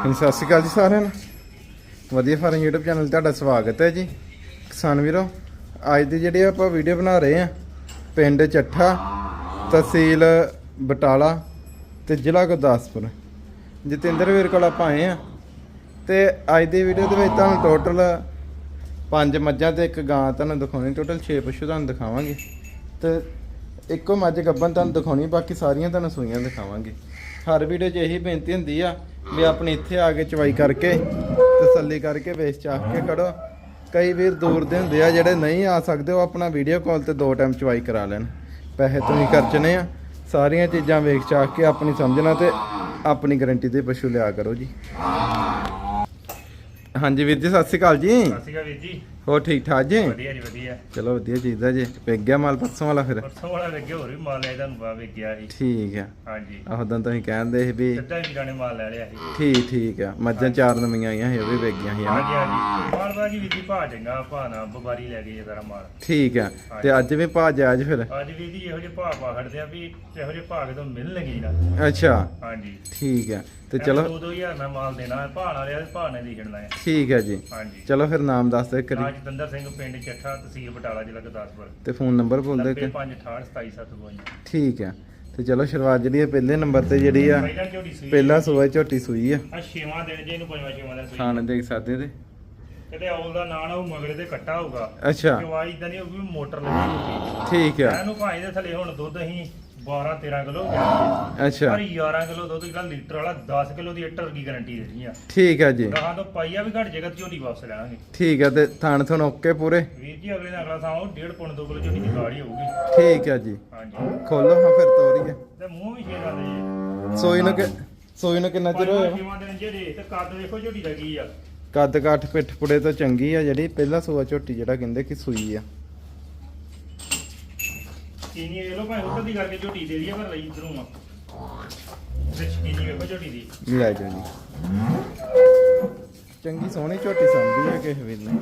ਹਾਂਜੀ, ਸਤਿ ਸ਼੍ਰੀ ਅਕਾਲ ਜੀ ਸਾਰਿਆਂ ਨੂੰ। ਵਧੀਆ ਫਾਰਮ YouTube ਚੈਨਲ 'ਤੇ ਤੁਹਾਡਾ ਸਵਾਗਤ ਹੈ ਜੀ। ਕਿਸਾਨ ਵੀਰੋ, ਅੱਜ ਦੀ ਜਿਹੜੀ ਆਪਾਂ ਵੀਡੀਓ ਬਣਾ ਰਹੇ ਆ ਪਿੰਡ ਚੱਠਾ, ਤਹਿਸੀਲ ਬਟਾਲਾ ਤੇ ਜ਼ਿਲ੍ਹਾ ਗੁਰਦਾਸਪੁਰ। ਜਤਿੰਦਰ ਵੀਰ ਕੋਲ ਆਪਾਂ ਆਏ ਆ ਤੇ ਅੱਜ ਦੀ ਵੀਡੀਓ ਦੇ ਵਿੱਚ ਤੁਹਾਨੂੰ ਟੋਟਲ ਪੰਜ ਮੱਝਾਂ ਤੇ ਇੱਕ ਗਾਂ ਤੁਹਾਨੂੰ ਦਿਖਾਉਣੀ ਟੋਟਲ 6 ਪਸ਼ੂ ਤੁਹਾਨੂੰ ਦਿਖਾਵਾਂਗੇ। ਤੇ ਇੱਕੋ ਮੱਝ ਗੱਬਨ ਤੁਹਾਨੂੰ ਦਿਖਾਉਣੀ, ਬਾਕੀ ਸਾਰੀਆਂ ਤੁਹਾਨੂੰ ਸੂਈਆਂ ਦਿਖਾਵਾਂਗੇ। ਹਰ ਵੀਡੀਓ 'ਚ ਇਹੀ ਬੇਨਤੀ ਹੁੰਦੀ ਆ ਵੀ ਆਪਣੀ ਇੱਥੇ ਆ ਕੇ ਚਵਾਈ ਕਰਕੇ ਤਸੱਲੀ ਕਰਕੇ ਵੇਚ ਚਾਹ ਕੇ ਖੜੋ। ਕਈ ਵੀਰ ਦੂਰ ਦੇ ਹੁੰਦੇ ਆ ਜਿਹੜੇ ਨਹੀਂ ਆ ਸਕਦੇ, ਉਹ ਆਪਣਾ ਵੀਡੀਓ ਕਾਲ ਤੇ ਦੋ ਟਾਈਮ ਚਵਾਈ ਕਰਾ ਲੈਣ। ਪੈਸੇ ਤੁਸੀਂ ਖਰਚਣੇ ਆ। ਸਾਰੀਆਂ ਚੀਜ਼ਾਂ ਵੇਖ ਚਾਹ ਕੇ ਆਪਣੀ ਸਮਝਣਾ ਤੇ ਆਪਣੀ ਗਾਰੰਟੀ ਦੇ ਪਸ਼ੂ ਲਿਆ ਕਰੋ ਜੀ। ਹਾਂਜੀ ਵੀਰ ਜੀ, ਸਤਿ ਸ਼੍ਰੀ ਅਕਾਲ ਜੀ। ਸਤਿ ਸ਼੍ਰੀ ਅਕਾਲ ਵੀਰ ਜੀ। ਹੋਰ ਠੀਕ ਠਾਕ ਜੀ? ਵਧੀਆ ਜੀ ਵਧੀਆ। ਚਲੋ ਵਧੀਆ ਚੀਜ਼ਾਂ ਜੀ। ਵੇਖ ਗਿਆ ਮਾਲ ਪਰਸੋਂ ਵਾਲਾ ਫਿਰ? ਪਰਸੋਂ ਵਾਲਾ ਵੇਖਿਆ ਹੋਰ ਵੀ ਮਾਲ ਲਿਆ ਤੁਹਾਨੂੰ ਬਾ ਵੇਖ ਗਿਆ ਸੀ ਠੀਕ ਆ। ਹਾਂਜੀ। ਆਹ ਉਦੋਂ ਤੁਸੀਂ ਕਹਿੰਦੇ ਸੀ ਵੀ ਸਿੱਧਾ ਵੀਰਾਂ ਨੇ ਮਾਲ ਲੈ ਲਿਆ ਸੀ। ਠੀਕ ਠੀਕ ਆ। ਮੱਝਾਂ ਚਾਰ ਨਵੀਆਂ ਆਈਆਂ ਸੀ ਉਹ ਵੀ ਵੇਚ ਗਈਆਂ ਸੀ। ਹਾਂਜੀ ਹਾਂਜੀ। ਮਾਲ ਬਾਜੀ ਵੀਰ ਜੀ ਭਾ ਚੰਗਾ ਭਾ ਨਾ ਬਬਾਰੀ ਲੈ ਗਈ ਜਰਾ ਮਾਲ। ਠੀਕ ਆ। ਤੇ ਅੱਜ ਵੀ ਭਾ ਜਾਜ ਫਿਰ? ਅੱਜ ਵੀਰ ਜੀ ਇਹੋ ਜਿਹੇ ਭਾ ਪਾ ਖੜਦੇ ਆ ਵੀ ਇਹੋ ਜਿਹੇ ਭਾ ਕਿਤੋਂ ਮਿਲਣਗੇ ਨਾ। ਅੱਛਾ। ਹਾਂਜੀ। ਠੀਕ ਆ। ਤੇ ਚਲੋ। 2000 ਨਾਲ ਮਾਲ ਦੇਣਾ ਭਾ ਨਾਲ ਲਿਆ ਭਾ ਨੇ ਲਿਖਣਾ ਹੈ ਠੀਕ ਆ ਜੀ। ਹਾਂਜੀ। ਚਲੋ ਫਿਰ ਨਾਮ ਦੱਸ ਦੇ ਕਰੀ ਨਾਮ ਜਤਿੰਦਰ ਸਿੰਘ ਪਿੰਡ ਚੱਠਾ ਤਹਿਸੀਲ ਬਟਾਲਾ ਜ਼ਿਲ੍ਹਾ ਗੁਰਦਾਸਪੁਰ। ਤੇ ਫੋਨ ਨੰਬਰ ਬੋਲ ਦੇ ਕਿ 9568277752 ਠੀਕ ਆ ਤੇ ਚਲੋ ਸ਼ੁਰੂਆਤ ਜਿਹੜੀ ਹੈ ਪਹਿਲੇ ਨੰਬਰ ਤੇ ਜਿਹੜੀ ਆ ਪਹਿਲਾਂ ਝੋਟੀ ਸੂਈ ਪਹਿਲਾ ਸੂਆ ਝੋਟੀ ਸੂਈ ਆ। ਆ ਛੇਵਾਂ ਦਿਨ ਜੇ ਇਹਨੂੰ ਪੰਜਵਾਂ ਛੇਵਾਂ ਦਿਨ ਸੂਈ ਖਾਣ ਦੇਖ ਸਕਦੇ ਤੇ ਕਿਤੇ ਔਲ ਦਾ ਨਾਂ ਨਾ ਉਹ ਮਗਰੇ ਤੇ ਕੱਟਾ ਹੋਊਗਾ। ਅੱਛਾ। ਚਵਾਈ ਇਦਾਂ ਨਹੀਂ ਹੋਊਗੀ ਮੋਟਰ ਲੱਗੀ ਹੋਊਗੀ ਠੀਕ ਆ। ਇਹਨੂੰ ਭਾਈ ਦੇ ਥੱਲੇ ਹੁਣ ਦੁੱਧ ਅਸੀਂ 12 13 ਕਿਲੋ ਜਾਂਦੇ ਅੱਛਾ। ਪਰ 11 ਕਿਲੋ ਦੁੱਧ ਜਿਹੜਾ ਲੀਟਰ ਵਾਲਾ 10 ਕਿਲੋ ਦੀ ਲੀਟਰ ਦੀ ਗਾਰੰਟੀ ਦੇਣੀ ਆ। ਠੀਕ ਆ ਜੀ। ਗਾਹਾਂ ਤੋਂ ਪਾਈਆ ਵੀ ਘਟ ਜੇਗਾ ਤੇ ਝੋਟੀ ਵਾਪਸ ਲੈਣਾਂਗੇ ਠੀਕ ਆ ਤੇ ਥਾਣ ਥਣ ਓਕੇ ਪੂਰੇ? ਵੀਰ ਜੀ ਅਗਲੇ ਦਾ ਅਗਲਾ ਥਾਂ ਉਹ 1.5 ਪੌਂਡ 2 ਕਿਲੋ ਝੋਟੀ ਦੀ ਗਾੜੀ ਹੋਊਗੀ। ਠੀਕ ਆ ਜੀ। ਹਾਂਜੀ। ਖੋਲੋ ਹਾਂ ਫਿਰ ਤੋਰੀਏ ਤੇ ਮੂੰਹ ਵੀ ਛੇ ਜਾਂਦੇ ਜੀ ਸੋਈ ਨੂੰ ਕਿ ਸੋਈ ਨੂੰ ਕਿੰਨਾ ਚਿਰ ਹੋਇਆ? ਵਾ? ਪੰਜਵਾਂ ਦਿਨ ਜਿਹੜੇ ਤੇ ਕੱਦ ਵੇਖੋ ਝੋਟੀ ਦਾ ਕੀ ਆ। ਕੱਦ ਕਾਠ ਪਿੱਠ ਪੁੜੇ ਤੋਂ ਚੰਗੀ ਆ ਜਿਹੜੀ ਪਹਿਲਾ ਸੂਆ ਝੋਟੀ ਜਿਹੜਾ ਕਹਿੰਦੇ ਕਿ ਸੂਈ ਆ। ਚੀਨੀ ਲਓ ਭਾਵੇਂ ਉੱਧਰ ਦੀ ਕਰਕੇ ਝੋਟੀ ਦੇ ਦਈਏ ਪਰ ਲਈ ਇਧਰੋਂ ਆ। ਤੇ ਚੀਨੀ ਵੇਖੋ ਝੋਟੀ ਦੀ। ਲੈ ਜਾਓ ਜੀ। ਚੰਗੀ ਸੋਹਣੀ ਝੋਟੀ ਸੰਭੀ ਆ ਕਿਸੇ ਵੇਲੇ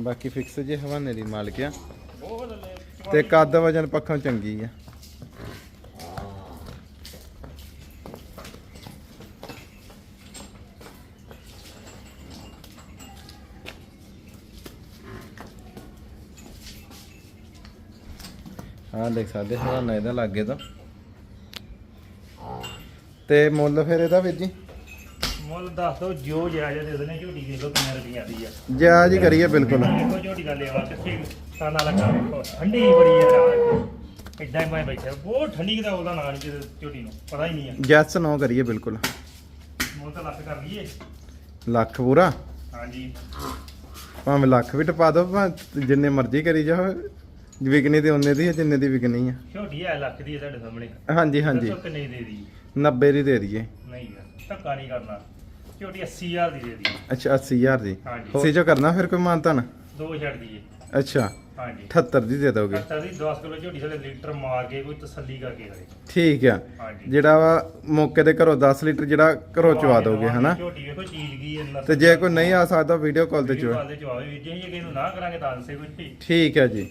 ਬਾਕੀ ਫਿਕਸ ਜੇ ਹਵਾਨੇ ਦੀ ਮਾਲਕ ਆ। ਬਹੁਤ ਲੈ। ਤੇ ਕੱਦ ਵਜਨ ਪੱਖੋਂ ਚੰਗੀ ਆ। ਦੇਖ ਸਕਦੇ ਹਵਾਨਾ ਇਹਦਾ ਲੱਗੇ ਤਾਂ। ਤੇ ਮੁੱਲ ਫਿਰ ਇਹਦਾ ਵੀਰ ਜੀ? ਮੁੱਲ ਦੱਸ ਦੋ ਜੋ ਜਾਇਜ਼ ਦੇ ਦੇਣੇ ਝੋਟੀ ਦੇ ਲੋ ਕਿੰਨੇ ਰੁਪਈਆ ਦੀ ਆ। ਜਾਇਜ਼ ਕਰੀਏ ਬਿਲਕੁਲ। ਦੇਖੋ ਝੋਟੀ ਦਾ ਲੇਵਾ ਕਿੱਥੇ ਤਾਨਾ ਲੱਗਾ ਵੇਖੋ ਠੰਡੀ ਬੜੀ ਆ ਰਾਤ ਇਦਾਂ ਹੀ ਮੈਂ ਬੈਠਾ ਬਹੁਤ ਠੰਡੀ ਕਿਦਾ ਉਹਦਾ ਨਾਂ ਨਹੀਂ ਝੋਟੀ ਨੂੰ ਪਤਾ ਹੀ ਨਹੀਂ ਆ। ਜੈਸ ਨੋ ਕਰੀਏ ਬਿਲਕੁਲ। ਮੁੱਲ ਤਾਂ ਲੱਖ ਕਰ ਲਈਏ। ਲੱਖ ਪੂਰਾ? ਹਾਂਜੀ। ਭਾਵੇਂ ਲੱਖ ਵੀ ਟਪਾ ਦੋ ਭਾਵੇਂ ਜਿੰਨੇ ਮਰਜ਼ੀ ਕਰੀ ਜਾਓ ਵਿਕਣੀ ਤੇ ਉਹਨੇ ਦੀ ਹੈ ਜਿੰਨੇ ਦੀ ਵਿਕਣੀ ਆ। ਝੋਟੀ ਆ ਲੱਖ ਦੀ ਆ ਤੁਹਾਡੇ ਸਾਹਮਣੇ। ਹਾਂਜੀ ਹਾਂਜੀ। ਦੱਸੋ ਕਿੰਨੇ ਦੀ ਦੇ ਦੀ। 90 ਦੀ ਦੇ ਦਈਏ। ਨਹੀਂ ਯਾਰ ਧੱਕਾ ਨਹੀਂ ਕਰਨਾ। ਝੋਟੀ 80000 ਦੀ ਦੇ ਦੀ। ਅੱਛਾ 80000 ਦੀ। ਹਾਂਜੀ। ਉਸੇ ਚੋਂ ਕਰਨਾ ਫਿਰ ਕੋਈ ਮਾਨਤਨ ਦੋ ਛੱਡ ਦਈਏ ਅੱਛਾ ਹਾਂਜੀ। 78 ਦੀ ਦੇ ਦੋਗੇ। 70 ਦੀ 10 ਕਿਲੋ ਝੋਟੀ ਸਾਡੇ ਲੀਟਰ ਮਾਰ ਕੇ ਕੋਈ ਤਸੱਲੀ ਕਰਕੇ ਕਰੇ ਠੀਕ ਆ। ਹਾਂਜੀ। ਜਿਹੜਾ ਵਾ ਮੌਕੇ ਤੇ ਘਰੋਂ 10 ਲੀਟਰ ਜਿਹੜਾ ਘਰੋਂ ਚਵਾ ਦੋਗੇ ਹਨਾ? ਝੋਟੀ ਵੇਖੋ ਚੀਜ਼ ਕੀ ਹੈ ਨਸਲ ਤੇ ਜੇ ਕੋਈ ਨਹੀਂ ਆ ਸਕਦਾ ਵੀਡੀਓ ਕਾਲ ਤੇ ਚਵਾ। ਜਵਾਬ ਵੀ ਜੇ ਕਿਸੇ ਨੂੰ ਨਾ ਕਰਾਂਗੇ ਤਾਂ ਦੱਸੇ ਕੋਈ। ਠੀਕ ਹੈ ਜੀ।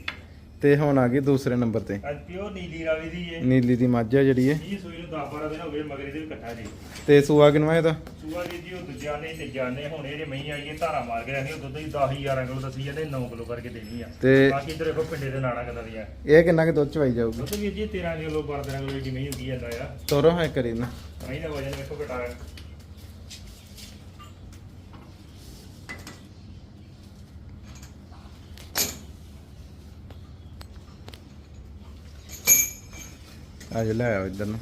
ਤੇ ਹੁਣ ਆ ਗਈ ਦੂਸਰੇ ਨੰਬਰ ਤੇ। ਅੱਜ ਪਿਓ ਨੀਲੀ ਰਾਵੀ ਦੀ ਹੈ ਨੀਲੀ ਦੀ ਮੱਝ ਆ ਜਿਹੜੀ ਹੈ ਜੀ ਸੂਈ ਨੂੰ 10 12 ਦਿਨ ਹੋ ਗਏ ਮਗਰੇ ਦੇ ਵੀ ਇਕੱਠਾ ਜੀ। ਤੇ ਸੂਆ ਕਿਨਵਾ ਇਹਦਾ? ਸੂਆ ਜੀ ਜੀ ਉਹ ਦੂਜਾ ਨੇ ਤੇ ਜਾਣੇ ਹੁਣ ਇਹ ਜੇ ਮਹੀਂ ਆਈਏ ਧਾਰਾ ਮਾਰ ਕੇ ਉਹ ਦੁੱਧ ਦੀ 10 11 ਕਿਲੋ ਦੱਸੀ ਜਾਂਦੇ 9 ਕਿਲੋ ਕਰਕੇ ਦੇਣੀ ਆ। ਤੇ ਬਾਕੀ ਇਧਰ ਦੇਖੋ ਪਿੰਡੇ ਦੇ ਨਾੜਾ ਕਦਾ ਦੀ ਆ ਇਹ ਕਿੰਨਾ ਕਿ ਦੁੱਧ ਚਵਾਈ ਜਾਊਗੀ? ਦੁੱਧ ਵੀ ਜੀ 13 ਕਿਲੋ 12 13 ਕਿਲੋ ਦੀ ਮਹੀਂ ਹੁੰਦੀ ਜਾਂਦਾ ਆ ਤੋਰੋ ਹੈ ਕਰੀ ਨਾ ਮਹੀਂ ਦਾ ਵਜਨ ਵੇਖੋ ਘਟਾ ਅੱਜ ਲੈ ਆਓ ਇੱਧਰ ਨੂੰ।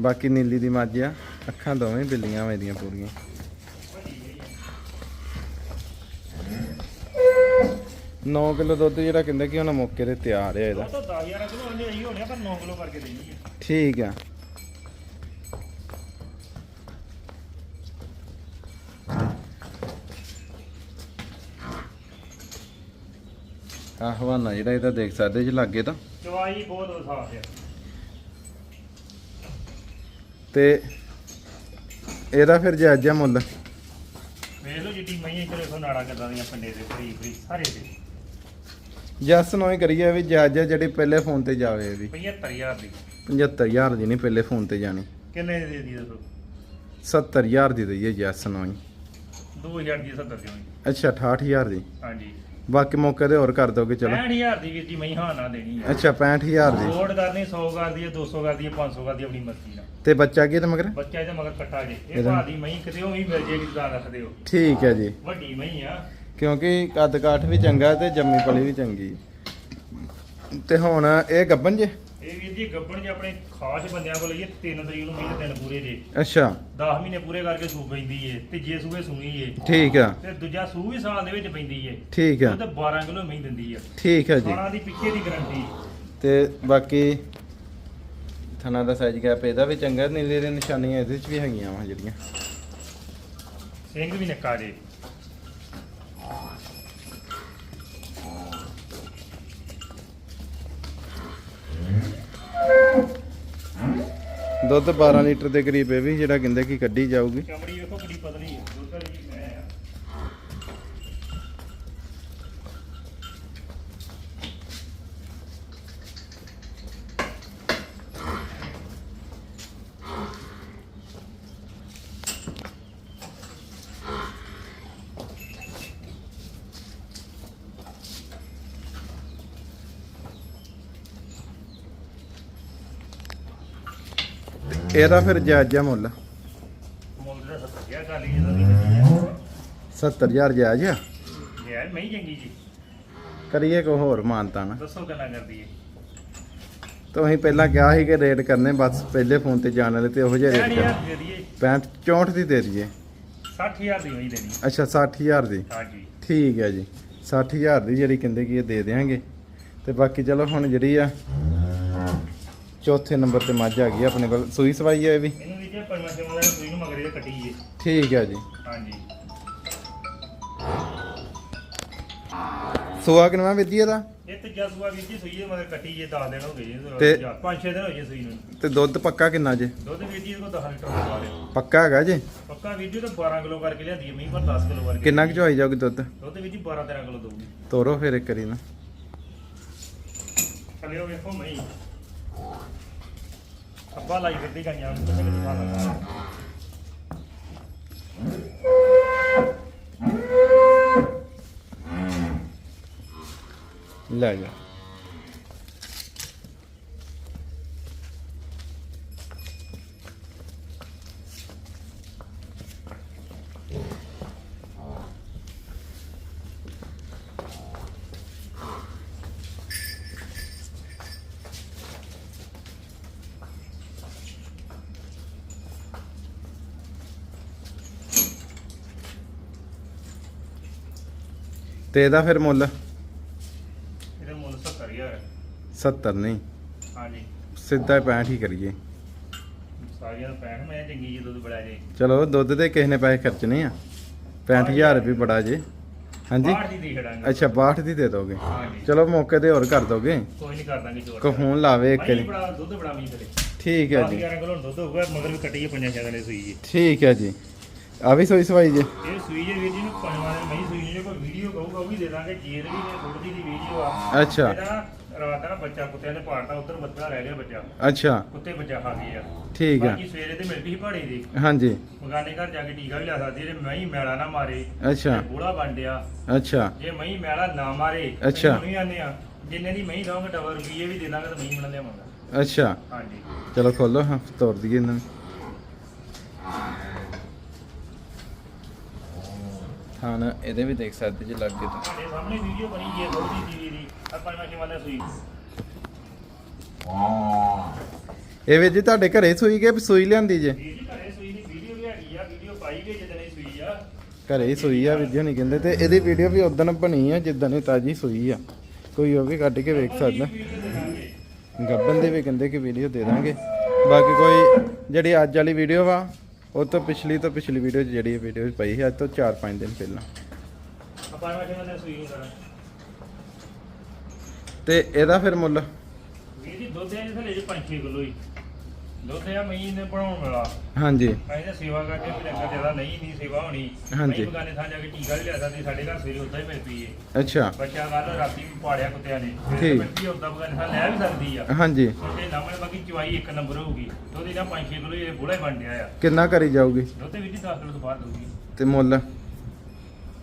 ਬਾਕੀ ਨੀਲੀ ਦੀ ਮੱਝ ਆ ਅੱਖਾਂ ਦੋਵੇਂ ਬਿੱਲੀਆਂ ਇਹਦੀਆਂ ਪੂਰੀਆਂ। ਨੌ ਕਿਲੋ ਦੁੱਧ ਜਿਹੜਾ ਕਹਿੰਦੇ ਕਿ ਉਹਨਾਂ ਮੌਕੇ ਤੇ ਤਿਆਰ ਹੈ ਇਹਦਾ। ਉਹ ਤਾਂ 10 11 ਕਿਲੋ ਉਹਨੇ ਆਈ ਹੋਣੇ ਆ, ਪਰ 9 ਕਿਲੋ ਕਰਕੇ ਦੇਣੀ ਆ। ਠੀਕ ਆ। ਆਹ ਹਵਾਨਾ ਜਿਹੜਾ ਇਹਦਾ ਦੇਖ ਸਕਦੇ ਜੀ ਲੱਗੇ ਤਾਂ। ਚਵਾਈ ਬਹੁਤ ਵਸਾਫ ਆ ਤੇ ਇਹਦਾ ਫਿਰ ਜਾਇਜ਼ਾ ਮੁੱਲ? ਵੇਖ ਲਓ ਜਿੱਡੀ ਮਹੀਂ ਇੱਧਰ ਦੇਖੋ ਨਾੜਾ ਕਿੱਦਾਂ ਦੀਆਂ ਪਿੰਡੇ ਦੇ ਫਰੀ ਫਰੀ ਸਾਰੇ ਦੇ। ਜਸ ਨੂੰ ਹੀ ਕਰੀਏ ਵੀ ਜੱਜ ਜਿਹੜੀ ਪਹਿਲੇ ਫੋਨ ਤੇ ਜਾਵੇ ਵੀ 75000 ਦੀ। 75000 ਦੀ ਨਹੀਂ ਪਹਿਲੇ ਫੋਨ ਤੇ ਜਾਣੀ। ਕਿੰਨੇ ਦੀ ਦੇ ਦੀ ਦੱਸੋ? 70000 ਦੀ ਦਈਏ ਜਸ ਨੂੰ ਹੀ। 2000 ਦੀ 70 ਦੀ ਹੋਣੀ। ਅੱਛਾ 68000 ਦੀ। ਹਾਂਜੀ। ਬਾਕੀ ਮੌਕੇ ਤੇ ਹੋਰ ਕਰ ਦੋਗੇ ਚਲੋ। 65000 ਦੀ ਵੀਰ ਜੀ ਮੈਂ ਹਾਂ ਨਾ ਦੇਣੀ ਹੈ ਅੱਛਾ 65000 ਦੀ। ਕੋਡ ਕਰਨੀ 100 ਕਰ ਦੀ ਹੈ 200 ਕਰ ਦੀ ਹੈ 500 ਕਰ ਦੀ ਹੈ, ਆਪਣੀ ਮਰਜ਼ੀ ਨਾਲ। ਤੇ ਬੱਚਾ ਕੀ ਤੇ ਮਗਰ? ਬੱਚਾ ਇਹਦੇ ਮਗਰ ਕੱਟਾ ਜੇ। ਇਹ ਇਹਦਾ- ਭਾਦੀ ਮਹੀਂ ਕਿਤੇ ਉਹ ਵੀ ਮਿਲ ਜੇਗੀ ਤਾਂ ਰੱਖਦੇ ਹੋ ਠੀਕ ਹੈ ਜੀ। ਵੱਡੀ ਮਹੀਂ ਆ। ਕਿਉਂਕਿ ਕੱਦ ਕਾਠ ਵੀ ਚੰਗਾ ਤੇ ਜੰਮੀ ਪਲੀ ਵੀ ਚੰਗੀ। ਤੇ ਹੁਣ ਇਹ ਗੱਬਨ ਜੇ? ਇਹ ਵੀਰ ਜੀ ਗੱਬਣ ਜੇ ਆਪਣੇ ਖਾਸ ਬੰਦਿਆਂ ਕੋਲ ਇਹ 3 ਤਰੀਕ ਨੂੰ ਮਹੀਨੇ ਦਿਨ ਪੂਰੇ ਜੇ। ਅੱਛਾ। 10 ਮਹੀਨੇ ਪੂਰੇ ਕਰਕੇ ਸੂ ਪੈਂਦੀ ਏ ਤੀਜੇ ਸੂਏ ਸੂਈ ਏ। ਠੀਕ ਆ। ਤੇ ਦੂਜਾ ਸੂ ਵੀ ਸਾਲ ਦੇ ਵਿੱਚ ਪੈਂਦੀ ਏ। ਠੀਕ ਆ। ਤੇ 12 ਕਿਲੋ ਮਹੀਂ ਦਿੰਦੀ ਆ। ਠੀਕ ਹੈ ਜੀ। ਖਾਣਾ ਦੀ ਪਿੱਛੇ ਦੀ ਗਰੰਟੀ। ਤੇ ਬਾਕੀ ਥਣਾ ਦਾ ਸਾਈਜ਼ ਗੈਪ ਇਹਦਾ ਵੀ ਚੰਗਾ ਨੀਲੇ ਦੇ ਨਿਸ਼ਾਨੀਆਂ ਇਹਦੇ ਵਿੱਚ ਵੀ ਹੈਗੀਆਂ ਵਾ ਜਿਹੜੀਆਂ। ਸਿੰਘ ਵੀ ਨਿੱਕਾ ਜੇ। ਦੁੱਧ 12 ਲੀਟਰ ਦੇ ਕਰੀਬ ਇਹ ਵੀ, ਜਿਹੜਾ ਕਹਿੰਦੇ ਕਿ ਕੱਢੀ ਜਾਊਗੀ। ਚਮੜੀ ਵੇਖੋ ਕਿੰਨੀ ਪਤਲੀ ਹੈ ਦੁੱਧ ਵਾਲੀ ਜੀ ਮੈਂ ਆ ਇਹਦਾ ਫਿਰ ਜਾਇਜ਼ ਮੁੱਲ? ਮੁੱਲ ਦਾ ਸੱਤਿਆ ਕਰ ਲਈ ਜਦੋਂ ਦੀ ਬੱਚੀ 70000 ਜਾਇਜ਼ ਆ? ਆ ਯਾਰ ਮੈਂ ਹੀ ਚੰਗੀ ਜੀ। ਕਰੀਏ ਕੋ ਹੋਰ ਮਾਨਤਾ ਨਾ। ਦੱਸੋ ਕਿੰਨਾ ਕਰਦੀ ਏ। ਤੁਸੀਂ ਪਹਿਲਾਂ ਕਿਹਾ ਸੀ ਕਿ ਰੇਟ ਕਰਨੇ ਬਸ ਪਹਿਲੇ ਫੋਨ ਤੇ ਜਾਣ ਵਾਲੇ ਤੇ ਉਹੋ ਜਿਹੇ ਰੇਟ 60000 ਕਰ। ਦੇ ਦਈਏ। 65 64 ਦੀ ਦੇ ਦਈਏ। 60000 ਦੀ ਹੋਈ ਦੇਣੀ। ਅੱਛਾ 60000 ਦੀ। ਹਾਂਜੀ ਠੀਕ ਹੈ ਜੀ। 60000 ਦੀ ਜਿਹੜੀ ਕਹਿੰਦੇ ਕਿ ਇਹ ਦੇ ਦੇਾਂਗੇ ਤੇ ਬਾਕੀ ਚਲੋ ਹੁਣ ਜਿਹੜੀ ਆ ਚੌਥੇ ਨੰਬਰ ਤੇ ਮੱਝ ਆ ਗਈ ਆਪਣੇ ਕੋਲ। ਸੂਈ ਸਵਾਈ ਹੈ ਇਹ ਵੀ? ਇਹਨੂੰ ਵੀ ਜੇ ਪੰਜਵਾਂ ਛੇਵਾਂ ਦਾ ਸੂਈ ਨੂੰ ਮਗਰੇ ਤੇ ਕੱਟੀ ਏ। ਠੀਕ ਹੈ ਜੀ। ਹਾਂਜੀ। ਸੂਆ ਕਿਨਵਾ ਵਿਧੀ ਇਹਦਾ? ਇਹ ਤੇ ਜਸੂਆ ਵੀਰ ਜੀ ਸੂਈ ਦੇ ਮਗਰ ਕੱਟੀ ਜੇ 10 ਦਿਨ ਹੋ ਗਏ ਤੇ- ਜੀ 5-6 ਦਿਨ ਹੋ ਗਏ ਸੂਈ ਨੂੰ। ਤੇ ਦੁੱਧ ਪੱਕਾ ਕਿੰਨਾ ਜੇ? ਦੁੱਧ ਵੀਰ ਜੀ ਇਹਦੇ ਕੋਲ 10 ਲੀਟਰ ਹੋ ਰਿਹਾ ਪੱਕਾ ਹੈਗਾ ਜੇ? ਪੱਕਾ ਵੀਰ ਜੀ ਤਾਂ 12 ਕਿਲੋ ਕਰਕੇ ਲਿਆਂਦੀ ਹੈ ਮੀਂਹ ਪਰ 10 ਕਿਲੋ ਕਰਕੇ। ਕਿੰਨਾ ਕੁ ਚੋਈ ਜਾਊਗੀ ਦੁੱਧ? ਦੁੱਧ ਵੀਰ ਜੀ 12-13 ਕਿਲੋ ਦਊਗੀ। ਤੋਰੋ ਫਿਰ ਇੱਕ ਕਰੀ ਨਾ। ਥੱਲੇ ਵੇਖੋ ਮਈ ਅੱਬਾ ਲਾਈ ਫਿਰਦੀ ਗਾਈਆਂ ਨੂੰ ਕਿਤੇ ਕਿਤੇ ਖਾ ਲੈ ਜਾ। ਤੇ ਇਹਦਾ ਫਿਰ ਮੁੱਲ? ਇਹਦਾ ਮੁੱਲ 70000 ਹੈ। 70 ਨਹੀਂ। ਹਾਂਜੀ। ਸਿੱਧਾ 65 ਹੀ ਕਰੀਏ। ਸਾਰੀਆਂ ਨੂੰ ਪੈਣ ਮੈਂ ਚੰਗੀ ਜੀ ਦੁੱਧ ਬੜਾ ਜੇ। ਚਲੋ ਦੁੱਧ ਦੇ ਕਿਸੇ ਨੇ ਪੈਸੇ ਖਰਚਣੇ ਆ। 65000 ਵੀ ਬੜਾ ਜੇ। ਹਾਂਜੀ। ਬਾਹਰ ਦੀ ਦੇ ਖੜਾਂਗੇ ਅੱਛਾ 62 ਦੀ ਦੇ ਦੋਗੇ। ਹਾਂਜੀ। ਚਲੋ ਮੌਕੇ ਤੇ ਹੋਰ ਕਰ ਦੋਗੇ। ਕੋਈ ਨਹੀਂ ਕਰ ਦਾਂਗੇ ਜੋਰ ਕੋ ਫੋਨ ਲਾਵੇ ਇੱਕ ਭਾਈ ਵਾਰੀ। ਬੜਾ ਦੁੱਧ ਬੜਾ ਮੀਂਹ ਕਰੇ। ਠੀਕ ਹੈ 10 ਜੀ। 11 ਕਿਲੋ ਦੁੱਧ ਹੋਊਗਾ ਮਗਰ ਵੀ ਕੱਟੀ ਹੈ ਪੰਜਾਂ ਛਿਆਂ ਦਿਨੇ ਸੂਈ ਜੀ। ਠੀਕ ਹੈ ਜੀ। ਆ ਵੀ ਸੋਈ ਸਵਾਈ ਜੇ। ਇਹ ਸੂਈ ਜੇ ਵੀਰ ਜੀ ਨੂੰ ਪੰਜਵਾਂ ਦਿਨ ਮਹੀਂ ਸੂਈ ਜੇ ਕੋਈ ਵੀਡੀਓ ਕਹੂਗਾ ਉਹ ਵੀ ਦੇ ਦਾਂਗੇ ਜੇਦ ਵੀ ਨੇ ਥੋੜੀ ਦੀ ਵੀਡੀਓ ਆ। ਅੱਛਾ। ਇਹਦਾ ਰਾਤ ਦਾ ਬੱਚਾ ਕੁੱਤਿਆਂ ਨੇ ਪਾੜਤਾ ਉਧਰ ਬੱਚਾ ਰਹਿ ਗਿਆ ਬੱਚਾ। ਅੱਛਾ। ਕੁੱਤੇ ਬੱਚਾ ਖਾ ਗਏ ਆ। ਠੀਕ ਹੈ ਬਾਕੀ ਸਵੇਰੇ ਤੇ ਮਿਲ ਗਈ ਪਹਾੜੀ ਦੀ ਹਾਂਜੀ। ਮਗਾਨੇ ਘਰ ਜਾ ਕੇ ਟੀਕਾ ਵੀ ਲਾ ਸਕਦੀ ਜੇ ਮਹੀਂ ਮੈਲਾ ਨਾ ਮਾਰੇ ਅੱਛਾ। ਬੂੜਾ ਬੰਡਿਆ ਅੱਛਾ। ਜੇ ਮਹੀਂ ਮੈਲਾ ਨਾ ਮਾਰੇ ਅੱਛਾ। ਨਹੀਂ ਆਨੇ ਆ। ਜਿੰਨੇ ਦੀ ਮਹੀਂ ਲਾਉਂਗੇ ਡਬਲ ਰੁਪਈਏ ਵੀ ਦੇ ਦਾਂਗੇ ਤਾਂ ਮਹੀਂ ਬਣਾ ਲਿਆਵਾਂਗਾ। ਅੱਛਾ। ਹਾਂਜੀ। ਚਲੋ ਖੋਲੋ ਹਾਂ ਤੋੜ ਦਈਏ ਇਹਨਾਂ ਨੂੰ। ਹਾਂ ਨਾ ਇਹਦੇ ਵੀ ਦੇਖ ਸਕਦੇ ਜੇ ਲੱਗ ਗਏ ਤਾਂ। ਤੁਹਾਡੇ ਸਾਹਮਣੇ ਵੀਡੀਓ ਬਣੀ ਹੈ ਥੋੜੀ ਜਿਹੀ ਦੀ ਆਪਾਂ ਮੈਂ ਕਿਵੇਂ ਸੂਈ? ਇਹ ਵੀ ਜੀ ਤੁਹਾਡੇ ਘਰੇ ਸੂਈ ਕੇ ਸੂਈ ਲਿਆਂਦੀ ਜੇ? ਵੀਰ ਜੀ ਘਰੇ ਸੂਈ ਦੀ ਵੀਡੀਓ ਵੀ ਹੈਗੀ ਆ ਵੀਡੀਓ ਪਾਈ ਗਈ ਜਦੋਂ ਇਹ ਸੂਈ ਆ। ਘਰੇ ਹੀ ਸੂਈ ਆ ਵੀਡੀਓ ਨਹੀਂ ਕਹਿੰਦੇ ਤੇ ਇਹਦੀ ਵੀਡੀਓ ਵੀ ਉਦੋਂ ਬਣੀ ਆ ਜਿੱਦਾਂ ਦੀ ਤਾਜੀ ਸੂਈ ਆ। ਕੋਈ ਉਹ ਵੀ ਕੱਢ ਕੇ ਵੇਖ ਸਕਦਾ। ਗੱਬਨ ਦੇ ਵੀ ਕਹਿੰਦੇ ਕਿ ਵੀਡੀਓ ਦੇ ਦਾਂਗੇ। ਬਾਕੀ ਕੋਈ ਜਿਹੜੀ ਅੱਜ ਵਾਲੀ ਵੀਡੀਓ ਵਾ ਉਹ ਤੋਂ ਪਿਛਲੀ ਤੋਂ ਪਿਛਲੀ ਵੀਡੀਓ 'ਚ ਜਿਹੜੀ ਵੀਡੀਓ ਪਈ ਸੀ ਅੱਜ ਤੋਂ 4-5 ਦਿਨ ਪਹਿਲਾਂ। ਆਪਾਂ ਮੈਂ ਕਿਵੇਂ ਸੂਈ ਕਰਾਂ ਤੇ ਇਹਦਾ ਫਿਰ ਮੁੱਲ? ਵੀਰ ਜੀ ਦੁੱਧ ਦੇ ਥੱਲੇ ਜੇ 5-6 ਕਿਲੋ ਹੀ ਦੁੱਧ ਆ ਮਈ ਨੇ ਬਣਾਉਣ ਵਾਲਾ। ਹਾਂਜੀ। ਤਾਂ ਸੇਵਾ ਕਰਕੇ ਵੀ ਡੰਗਰ ਜ਼ਿਆਦਾ ਨਹੀਂ ਨਹੀਂ ਸੇਵਾ ਹੋਣੀ। ਹਾਂਜੀ। ਬਗਾਨੇ ਥਾਂ ਜਾ ਕੇ ਟੀਕਾ ਵੀ ਲਿਆ ਸਕਦੀ ਸਾਡੇ ਘਰ ਸਵੇਰੇ ਉੱਦਾਂ ਹੀ ਮਿਲ ਪਈ ਏ। ਅੱਛਾ। ਬੱਚਾ ਕੱਲ ਰਾਤੀ ਵੀ ਪਾੜਿਆ ਕੁੱਤਿਆਂ ਨੇ। ਠੀਕ। ਬੱਚੀ ਉੱਦਾਂ ਬਗਾਨੇ ਥਾਂ ਲੈ ਵੀ ਸਕਦੀ ਆ। ਹਾਂਜੀ। ਤੇ ਨਾਮੇ ਬਾਕੀ ਚਵਾਈ ਇੱਕ ਨੰਬਰ ਹੋਊਗੀ। ਦੁੱਧ ਇਹਦਾ 5-6 ਕਿਲੋ ਇਹ ਬੁੜਾ ਹੀ ਬਣ ਗਿਆ ਆ। ਕਿੰਨਾ ਕਰੀ ਜਾਊਗੀ? ਦੁੱਧ ਵੀ 10 ਕਿਲੋ ਤੋਂ ਬਾਅਦ ਦਊਗੀ। ਤੇ ਮੁੱਲ?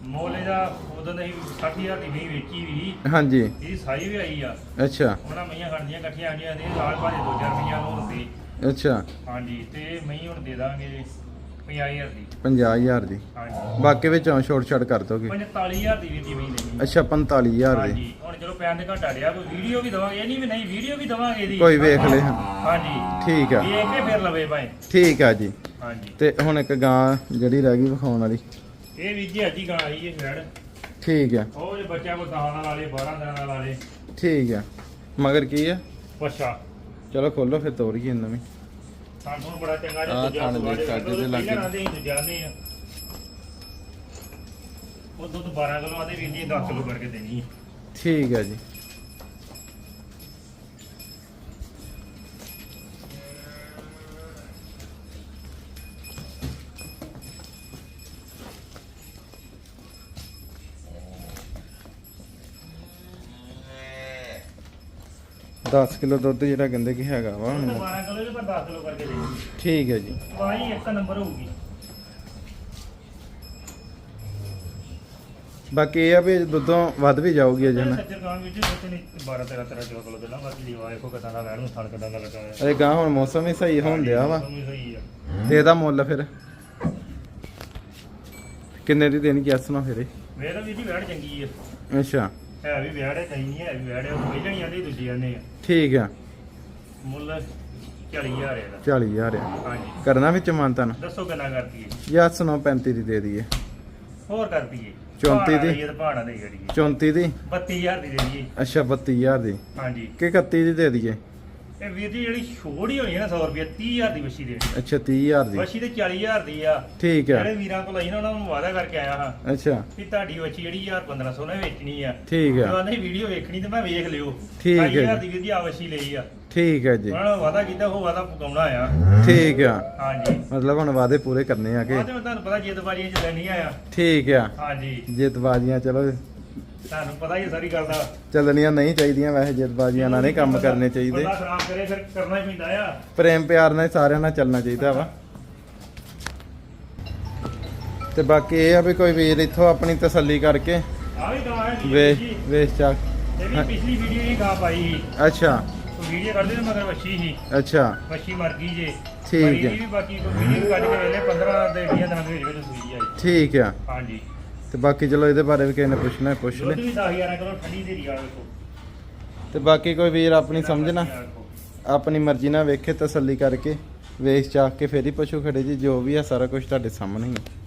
ਮੋਲ ਇਹਦਾ ਉਦੋਂ ਨਹੀਂ 60000 ਦੀ ਨਹੀਂ ਵੇਚੀ ਵੀ। ਹਾਂਜੀ। ਇਹਦੀ ਸਾਈ ਵੀ ਆਈ ਆ। ਅੱਛਾ। ਉਹਨਾਂ ਮਈਆਂ ਖੜਦੀਆਂ ਇਕੱਠੀਆਂ ਆਈਆਂ ਨੇ ਨਾਲ ਭਾਵੇਂ 2000 ਰੁਪਈਆ ਨੂੰ ਹੁੰਦੀ ਅੱਛਾ। ਹਾਂਜੀ ਤੇ ਮਈ ਹੁਣ ਦੇ ਦਾਂਗੇ 50000 ਦੀ। 50000 ਦੀ। ਹਾਂਜੀ। ਬਾਕੀ ਵਿੱਚੋਂ ਛੋਟ ਛੜ ਕਰ ਦੋਗੇ। 45000 ਦੀ ਵੀ ਦੀ ਮਈ ਦੇਣੀ ਅੱਛਾ 45000 ਦੀ। ਹਾਂਜੀ ਹੁਣ ਚਲੋ ਪੈਨ ਦੇ ਘਟਾ ਡਿਆ ਕੋਈ ਵੀਡੀਓ ਵੀ ਦਵਾਂਗੇ। ਇਹ ਨਹੀਂ ਵੀ ਨਹੀਂ ਵੀਡੀਓ ਵੀ ਦਵਾਂਗੇ ਇਹਦੀ। ਕੋਈ ਵੇਖ ਲੈ। ਹਾਂਜੀ। ਠੀਕ ਆ। ਵੇਖ ਕੇ ਫਿਰ ਲਵੇ ਭਾਈ ਠੀਕ ਆ ਜੀ। ਹਾਂਜੀ। ਤੇ ਹੁਣ ਇੱਕ ਗਾਂ ਜਿਹੜੀ ਰਹਿ ਗਈ ਵਿਖਾਉਣ ਵਾਲੀ। ਇਹ ਵੀ ਜੀ ਅੱਜ ਹੀ ਗਾਂ ਆਈ ਹੈ ਫੈੜ ਠੀਕ ਆ। ਉਹ ਜੇ ਬੱਚਾ ਕੋ 10 ਨਾਲ ਵਾਲੇ 12 ਦਿਨਾਂ ਨਾਲ ਵਾਲੇ ਠੀਕ ਆ। ਮਗਰ ਕੀ ਆ? ਪੱਛਾ ਚਲੋ ਖੋਲੋ ਫਿਰ ਤੋਰੀਏ ਇਹਨਾਂ ਵੀ ਸਾਨੂੰ ਬੜਾ ਚੰਗਾ ਆਹ ਜਿਹਾ ਥਣ ਦੇ ਲਾਗੇ। ਹੀ ਆ। ਉਹ ਦੁੱਧ 12 ਕਿਲੋ ਆਦੇ ਵੀਰ ਜੀ 10 ਕਿਲੋ ਕਰਕੇ ਦੇਣੀ ਹੈ ਠੀਕ ਆ ਜੀ। ਦਸ ਕਿਲੋ ਦੁੱਧ ਜਿਹੜਾ ਕਹਿੰਦੇ ਕਿ ਹੈਗਾ ਵਾ ਦੁੱਧ ਹੁਣ। 12 ਕਿਲੋ ਦੇ ਪਰ 10 ਕਿਲੋ ਕਰਕੇ ਦੇਣੀ ਠੀਕ ਹੈ ਜੀ। ਵਾਹੀ ਇੱਕ ਨੰਬਰ ਹੋਊਗੀ। ਬਾਕੀ ਇਹ ਆ ਵੀ ਦੁੱਧੋਂ ਵੱਧ ਵੀ ਜਾਊਗੀ ਅਜੇ ਨਾ। ਸੱਜਰ ਗਾਂ ਵਿੱਚ ਦੁੱਧ ਨਹੀਂ 12 13 13 14 ਕਿਲੋ ਦੇਣਾ ਬਾਕੀ ਲੀਵਾ ਦੇਖੋ ਕਿਦਾਂ ਦਾ ਵੈਣ ਨੂੰ ਥਣ ਕਿਦਾਂ ਦਾ ਲੱਗਾ ਹੋਇਆ। ਅਰੇ ਗਾਂ ਹੁਣ ਮੌਸਮ ਵੀ ਸਹੀ ਹੋਣ ਡਿਆ ਵਾ। ਮੌਸਮ ਵੀ ਸਹੀ ਆ। ਤੇ ਇਹਦਾ ਮੁੱਲ ਫਿਰ। ਕਿੰਨੇ ਦੀ ਦੇਣੀ ਕਿਸ ਨਾ ਫਿਰ ਇਹ? ਮੇਰਾ ਵੀ ਜੀ ਵੈੜ ਚੰਗੀ ਆ। ਅੱਛਾ। ਹੈ ਵੀ ਕਈ ਨਹੀਂ ਹੈ ਵੀ ਵੈੜ ਹੈ ਉਹ ਪਹਿਲਣੀ ਆਂਦੀ ਦੂਜੀ ਆਂਦੇ ਆ। ਠੀਕ ਆ। ਮੁੱਲ 40000 ਇਹਦਾ 40000 ਆ। ਹਾਂਜੀ। ਕਰਨਾ ਵਿੱਚ ਮੰਨਤਨ? ਦੱਸੋ ਕਿੰਨਾ ਕਰਦੀ ਹੈ ਜਾਂ ਸੁਣੋ 35 ਦੀ ਦੇ ਦਈਏ। ਹੋਰ ਕਰਦੀ ਹੈ 34 ਦੀ? ਇਹ ਤਾਂ ਭਾੜਾ ਨਹੀਂ ਕਰੀਏ 34 ਦੀ? 32000 ਦੀ ਦੇ ਦਈਏ। ਅੱਛਾ 32000 ਦੀ। ਹਾਂਜੀ। ਕਿ 31 ਦੀ ਦੇ ਦਈਏ? ਇਹ ਵੀਰ ਦੀ ਜਿਹੜੀ ਛੋੜ ਹੀ ਹੋਣੀ ਹੈ ਨਾ 100 ਰੁਪਏ 30000 ਦੀ ਵਸ਼ੀ ਦੇ। ਅੱਛਾ 30000 ਦੀ। ਵਸ਼ੀ ਤੇ 40000 ਦੀ ਆ। ਠੀਕ ਆ। ਜਿਹੜੇ ਵੀਰਾਂ ਕੋਲ ਆਈ ਨਾ ਉਹਨਾਂ ਨੂੰ ਵਾਅਦਾ ਕਰਕੇ ਆਇਆ ਹਾਂ। ਅੱਛਾ। ਵੀ ਤੁਹਾਡੀ ਵਸ਼ੀ ਜਿਹੜੀ 1000 1500 ਨੇ ਵੇਚਣੀ ਆ। ਠੀਕ ਆ। ਜਦੋਂ ਨਹੀਂ ਵੀਡੀਓ ਵੇਖਣੀ ਤੇ ਮੈਂ ਵੇਖ ਲਿਓ। ਠੀਕ ਹੈ ਜੀ। 25000 ਦੀ ਵੀਰ ਦੀ ਆ ਵਸ਼ੀ ਲਈ ਆ। ਠੀਕ ਹੈ ਜੀ। ਉਹਨਾਂ ਨੇ ਵਾਅਦਾ ਕੀਤਾ ਉਹ ਵਾਅਦਾ ਪਕਾਉਣਾ ਆ। ਠੀਕ ਆ। ਹਾਂਜੀ। ਮਤਲਬ ਹੁਣ ਵਾਅਦੇ ਪੂਰੇ ਕਰਨੇ ਆ ਕਿ ਤੁਹਾਨੂੰ ਪਤਾ ਜੇਦਬਾਜ਼ੀਆਂ ਚ ਲੈਣੀ ਆ ਠੀਕ ਆ। ਹਾਂਜੀ। ਜਿੱਤਬਾਜ਼ੀਆਂ ਚਲੋ ਤੁਹਾਨੂੰ ਪਤਾ ਹੀ ਹੈ ਸਾਰੀ ਗੱਲ ਦਾ। ਚੱਲਣੀਆਂ ਨਹੀਂ ਚਾਹੀਦੀਆਂ ਵੈਸੇ ਜਿੱਤਬਾਜ਼ੀਆਂ ਨਾਲ ਨਹੀਂ ਕੰਮ ਕਰਨੇ ਚਾਹੀਦੇ। ਬੰਦਾ ਖਰਾਬ ਕਰੇ ਫਿਰ ਕਰਨਾ ਹੀ ਪੈਂਦਾ ਆ। ਪ੍ਰੇਮ ਪਿਆਰ ਨਾਲ ਸਾਰਿਆਂ ਨਾਲ ਚੱਲਣਾ ਚਾਹੀਦਾ ਵਾ। ਤੇ ਬਾਕੀ ਇਹ ਆ ਵੀ ਕੋਈ ਵੀਰ ਇੱਥੋਂ ਆਪਣੀ ਤਸੱਲੀ ਕਰਕੇ ਆ ਵੀ ਗਾਂ ਹੈ ਵੇਚ ਜੀ। ਚੱਕ। ਇਹ ਵੀ ਪਿਛਲੀ ਵੀਡੀਓ ਹੀ ਗਾਂ ਪਾਈ ਸੀ। ਅੱਛਾ। ਵੀਡੀਓ ਕੱਢਦੇ ਨੇ ਮਗਰ ਵੱਛੀ ਸੀ ਅੱਛਾ। ਵੱਛੀ ਮਰ ਗਈ ਜੇ। ਠੀਕ ਹੈ। ਵੀ ਬਾਕੀ ਵੀਡੀਓ ਕੱਢ ਕੇ ਵੇਲੇ 15 ਦੇ 20 ਦਿਨਾਂ ਦੇ ਵਿੱਚ ਵਿੱਚ ਸੂਈ ਆਈ ਠੀਕ ਆ। ਹਾਂਜੀ। ਤੇ ਬਾਕੀ ਚਲੋ ਇਹਦੇ ਬਾਰੇ ਵੀ ਕਿਸੇ ਨੇ ਪੁੱਛਣਾ ਹੈ, ਪੁੱਛ ਦੁੱਧ ਲੈ ਵੀ 10000 ਕਿਲੋ ਠੰਡੀ ਦੇ ਰਿਆ ਵੇਖੋ। ਤੇ ਬਾਕੀ ਕੋਈ ਵੀਰ ਆਪਣੀ ਸਮਝਣਾ ਆਪਣੀ ਮਰਜ਼ੀ ਨਾਲ ਵੇਖੇ ਤਸੱਲੀ ਕਰਕੇ ਵੇਚ ਚਾਕ ਕੇ ਫੇਰ ਹੀ ਪਸ਼ੂ ਖੜੇ ਜੀ ਜੋ ਵੀ ਆ ਸਾਰਾ ਕੁਝ ਤੁਹਾਡੇ ਸਾਹਮਣੇ ਹੀ ਹੈ